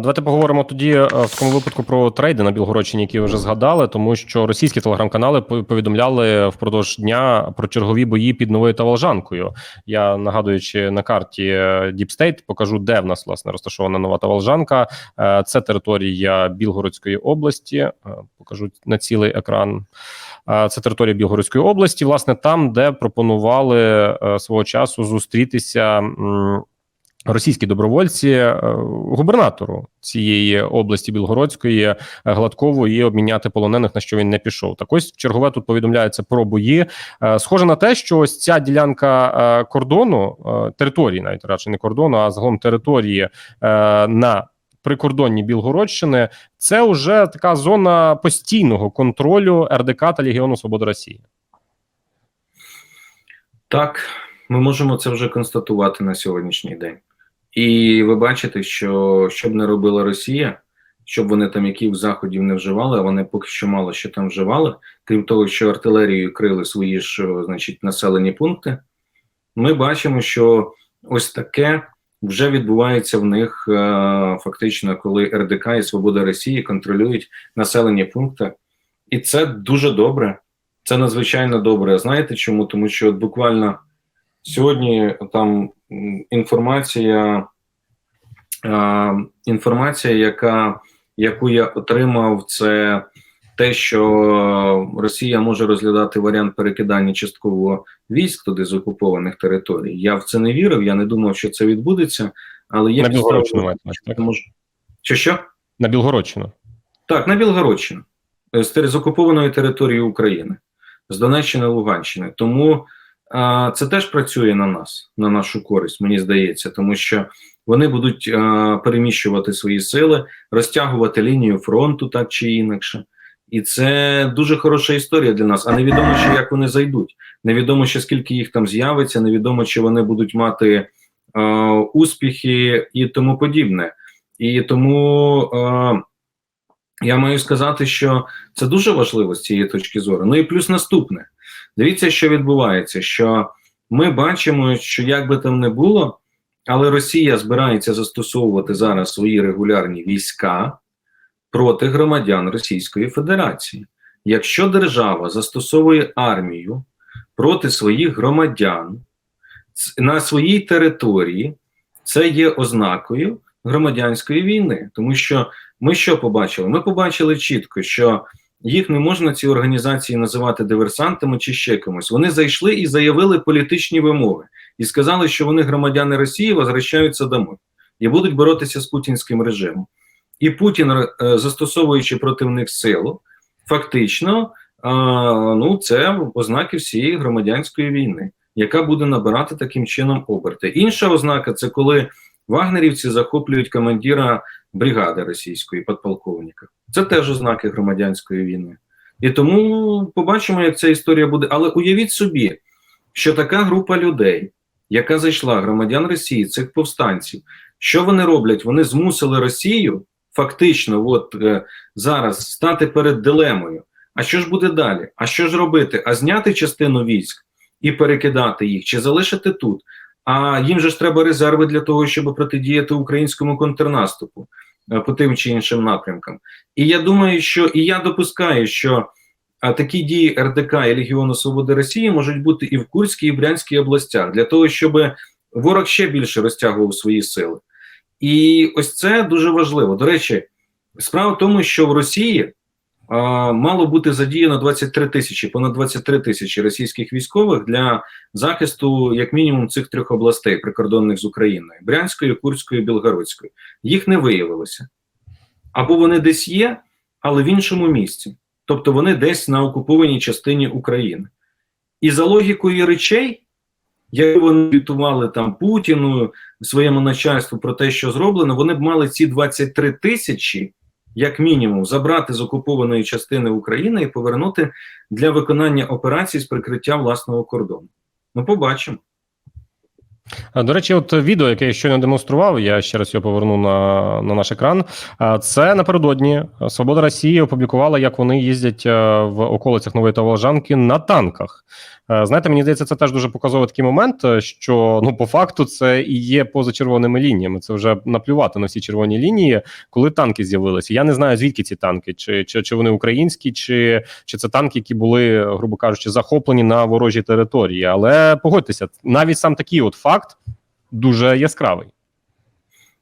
Давайте поговоримо тоді е, в такому випадку про трейди на Білгородщині, які ви вже згадали, тому що російські телеграм-канали повідомляли впродовж дня про чергові бої під новою Таволжанкою. Я нагадуючи на карті е, Deep State, покажу, де в нас власне розташована нова Таволжанка. Е, Це територія Білгородської області. Покажу на цілий екран. Це територія Білгородської області, власне, там, де пропонували свого часу зустрітися. Російські добровольці е, губернатору цієї області Білгородської е, Гладкову і обміняти полонених, на що він не пішов. Так ось чергове тут повідомляється про бої. Е, Схоже на те, що ось ця ділянка кордону території, навіть радше не кордону, а загалом території на прикордонні Білгородщини, це вже така зона постійного контролю РДК та Легіону Свободи Росії. Так, ми можемо це вже констатувати на сьогоднішній день. І ви бачите, що що б не робила Росія, щоб вони там яких заходів не вживали, а вони поки що мало що там вживали, крім того, що артилерією крили свої ж, значить, населені пункти, ми бачимо, що ось таке вже відбувається в них е, фактично, коли РДК і Свобода Росії контролюють населені пункти. І це дуже добре. Це надзвичайно добре. Знаєте чому? Тому що от буквально сьогодні там інформація, е, інформація, яка, яку я отримав, це те, що Росія може розглядати варіант перекидання частково військ туди з окупованих територій. Я в це не вірив, я не думав, що це відбудеться, але є На Білгородщину на так? що може. Що що? На Білгородщину. Так, на Білгородщину з, окупованої території України, з Донеччини Луганщини. Тому це теж працює на нас, на нашу користь, мені здається, тому що вони будуть переміщувати свої сили, розтягувати лінію фронту так чи інакше. І це дуже хороша історія для нас. А невідомо ще як вони зайдуть. Невідомо ще скільки їх там з'явиться, невідомо чи вони будуть мати е, успіхи і тому подібне. І тому е, я маю сказати, що це дуже важливо з цієї точки зору. Ну і плюс наступне: дивіться, що відбувається. Що ми бачимо, що як би там не було, але Росія збирається застосовувати зараз свої регулярні війська проти громадян Російської Федерації. Якщо держава застосовує армію проти своїх громадян на своїй території, це є ознакою громадянської війни, тому що ми що побачили? Ми побачили чітко, що їх не можна ці організації називати диверсантами чи ще кимось. Вони зайшли і заявили політичні вимоги і сказали, що вони громадяни Росії возвращаються домой і будуть боротися з путінським режимом. І Путін, е, застосовуючи проти них силу, фактично, ну це ознаки всієї громадянської війни, яка буде набирати таким чином оберти. Інша ознака це коли вагнерівці захоплюють командира бригади російської подполковника. Це теж ознаки громадянської війни. І тому побачимо, як ця історія буде. Але уявіть собі, що така група людей, яка зайшла громадян Росії, цих повстанців, що вони роблять? Вони змусили Росію фактично, от е, зараз стати перед дилемою. А що ж буде далі? А що ж робити? А зняти частину військ і перекидати їх, чи залишити тут? А їм же ж треба резерви для того, щоб протидіяти українському контрнаступу е, по тим чи іншим напрямкам. І я думаю, що і я допускаю, що такі дії РДК і Легіону Свободи Росії можуть бути і в Курській, і в Брянській областях для того, щоб ворог ще більше розтягував свої сили. І ось це дуже важливо. До речі, справа в тому, що в Росії мало бути задіяно 23 тисячі, понад 23 тисячі російських військових для захисту, як мінімум, цих трьох областей, прикордонних з Україною: Брянської, Курської, Білгородської. Їх не виявилося. Або вони десь є, але в іншому місці. Тобто вони десь на окупованій частині України. І за логікою речей, якби вони звітували там Путіну, своєму начальству про те, що зроблено, вони б мали ці 23 тисячі, як мінімум, забрати з окупованої частини України і повернути для виконання операцій з прикриття власного кордону. Ну, побачимо. До речі, от відео, яке я щойно демонстрував, я ще раз його поверну на, на наш екран. Це напередодні Свобода Росії опублікувала, як вони їздять е, в околицях Нової Таволжанки на танках. Е, Знаєте, мені здається, це теж дуже показовий такий момент, е, що ну по факту це і є поза червоними лініями. Це вже наплювати на всі червоні лінії, коли танки з'явилися. Я не знаю звідки ці танки, чи, чи, чи вони українські, чи, чи це танки, які були, грубо кажучи, захоплені на ворожій території. Але погодьтеся, навіть сам такий от факт дуже яскравий.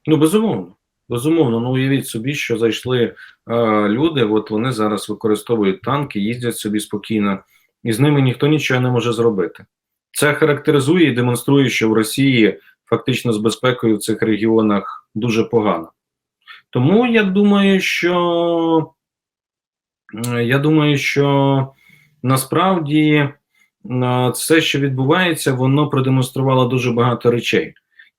Ну, безумовно. Безумовно, ну уявіть собі, що зайшли е, люди, от вони зараз використовують танки, їздять собі спокійно, і з ними ніхто нічого не може зробити. Це характеризує і демонструє, що в Росії фактично з безпекою в цих регіонах дуже погано. Тому я думаю, що е, я думаю, що насправді е, все, що відбувається, воно продемонструвало дуже багато речей.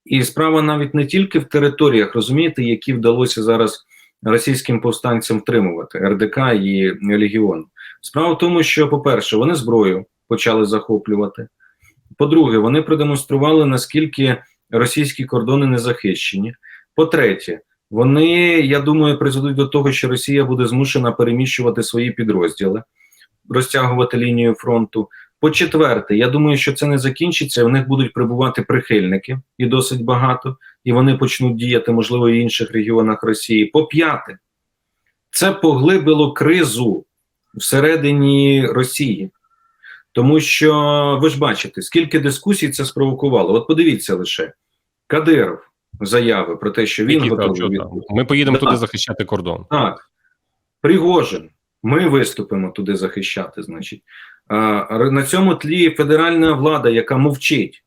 І справа навіть не тільки в територіях, розумієте, які вдалося зараз російським повстанцям втримувати РДК і Легіон. Справа в тому, що, по-перше, вони зброю почали захоплювати. По-друге, вони продемонстрували, наскільки російські кордони не захищені. По-третє, вони, я думаю, призведуть до того, що Росія буде змушена переміщувати свої підрозділи, розтягувати лінію фронту. По-четверте, я думаю, що це не закінчиться. В них будуть прибувати прихильники і досить багато, і вони почнуть діяти, можливо, в інших регіонах Росії. По п'яте, це поглибило кризу всередині Росії, тому що ви ж бачите, скільки дискусій це спровокувало. От подивіться лише Кадиров заяви про те, що він Які готовий. там? Ми поїдемо Да. туди захищати кордон. так. Пригожин. Ми виступимо туди захищати, значить. А, на цьому тлі федеральна влада, яка мовчить.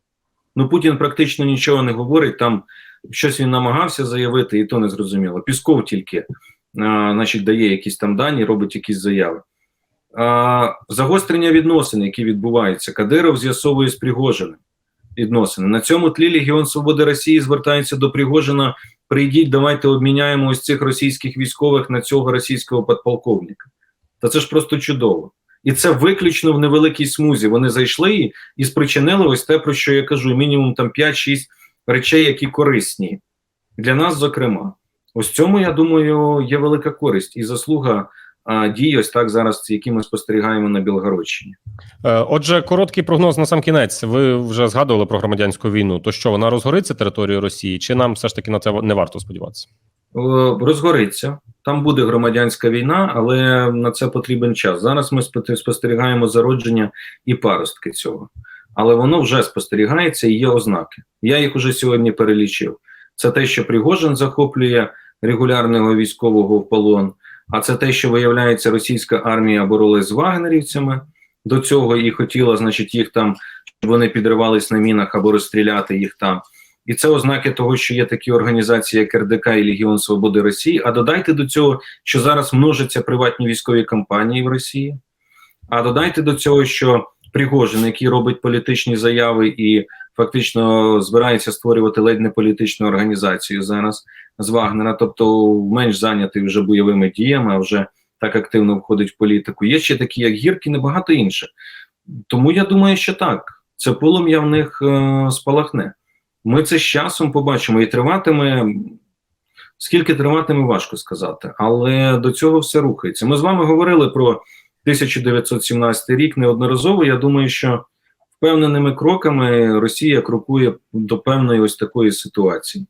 Ну, Путін практично нічого не говорить, там щось він намагався заявити, і то не зрозуміло. Пісков тільки а, значить, дає якісь там дані, робить якісь заяви. Загострення відносин, які відбуваються. Кадиров з'ясовує з Пригожиним відносини. На цьому тлі Легіон Свободи Росії звертається до Пригожина прийдіть, давайте обміняємо ось цих російських військових на цього російського подполковника. Та це ж просто чудово. І це виключно в невеликій смузі. Вони зайшли і, спричинили ось те, про що я кажу: мінімум там 5-6 речей, які корисні для нас, зокрема. Ось цьому, я думаю, є велика користь і заслуга дій, ось так зараз, які ми спостерігаємо на Білгородщині. Е, Отже, короткий прогноз на сам кінець. Ви вже згадували про громадянську війну. То що вона розгориться територією Росії, чи нам все ж таки на це не варто сподіватися? Розгориться. Там буде громадянська війна, але на це потрібен час. Зараз ми спостерігаємо зародження і паростки цього, але воно вже спостерігається і є ознаки. Я їх уже сьогодні перелічив. Це те, що Пригожин захоплює регулярного військового в полон. А це те, що виявляється, російська армія боролась з вагнерівцями до цього і хотіла, значить, їх там, щоб вони підривались на мінах або розстріляти їх там. І це ознаки того, що є такі організації, як РДК і Легіон Свободи Росії. А додайте до цього, що зараз множаться приватні військові кампанії в Росії. А додайте до цього, що Пригожин, який робить політичні заяви і фактично збирається створювати ледь не політичну організацію зараз з Вагнера, тобто менш зайнятий вже бойовими діями, а вже так активно входить в політику. Є ще такі, як Гіркін і багато інших. Тому я думаю, що так. Це полум'я в них е, спалахне. Ми це з часом побачимо і триватиме. Скільки триватиме, важко сказати, але до цього все рухається. Ми з вами говорили про 1917 рік неодноразово. Я думаю, що впевненими кроками Росія крокує до певної ось такої ситуації.